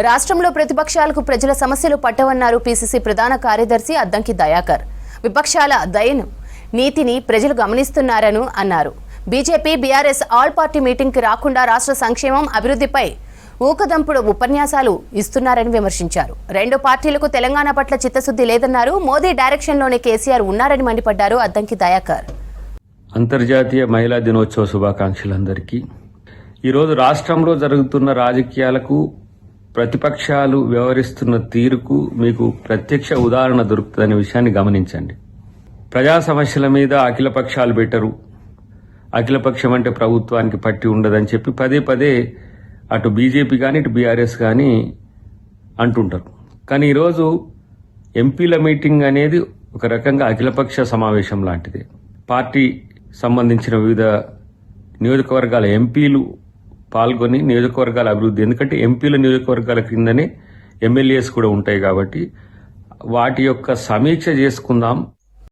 రాష్ట్రంలో ప్రతిపక్షాలకు ప్రజల సమస్యలు పట్టవన్నారు పీసీసీ ప్రధాన కార్యదర్శి అద్దంకి దయాకర్. విపక్షాల దయను నీతిని ప్రజలు గమనిస్తున్నారని అన్నారు. బీజేపీ బీఆర్ఎస్ ఆల్ పార్టీ మీటింగ్కి రాకుండా రాష్ట్ర సంక్షేమం అభివృద్ధిపై ఊకదంపుడు ఉపన్యాసాలు ఇస్తున్నారని విమర్శించారు. రెండు పార్టీలకు తెలంగాణ పట్ల చిత్తశుద్ధి లేదన్నారు. మోదీ డైరెక్షన్లోనే కేసీఆర్ ఉన్నారని మండిపడ్డారు అద్దంకి దయాకర్. అంతర్జాతీయ మహిళా దినోత్సవ శుభాకాంక్షలందరికీ. ఈరోజు రాష్ట్రంలో జరుగుతున్న రాజకీయాలకు ప్రతిపక్షాలు వ్యవహరిస్తున్న తీరుకు మీకు ప్రత్యక్ష ఉదాహరణ దొరుకుతుందనే విషయాన్ని గమనించండి. ప్రజా సమస్యల మీద అఖిల పక్షాలు పెట్టరు. అఖిలపక్షం అంటే ప్రభుత్వానికి పట్టి ఉండదని చెప్పి పదే పదే అటు బీజేపీ కానీ ఇటు బీఆర్ఎస్ కానీ అంటుంటారు. కానీ ఈరోజు ఎంపీల మీటింగ్ అనేది ఒక రకంగా అఖిలపక్ష సమావేశం లాంటిది. పార్టీ సంబంధించిన వివిధ నియోజకవర్గాల ఎంపీలు పాల్గొని నియోజకవర్గాల అభివృద్ధి ఎందుకంటే ఎంపీల నియోజకవర్గాల కిందనే ఎమ్మెల్యేస్ కూడా ఉంటాయి కాబట్టి వాటి యొక్క సమీక్ష చేసుకుందాం.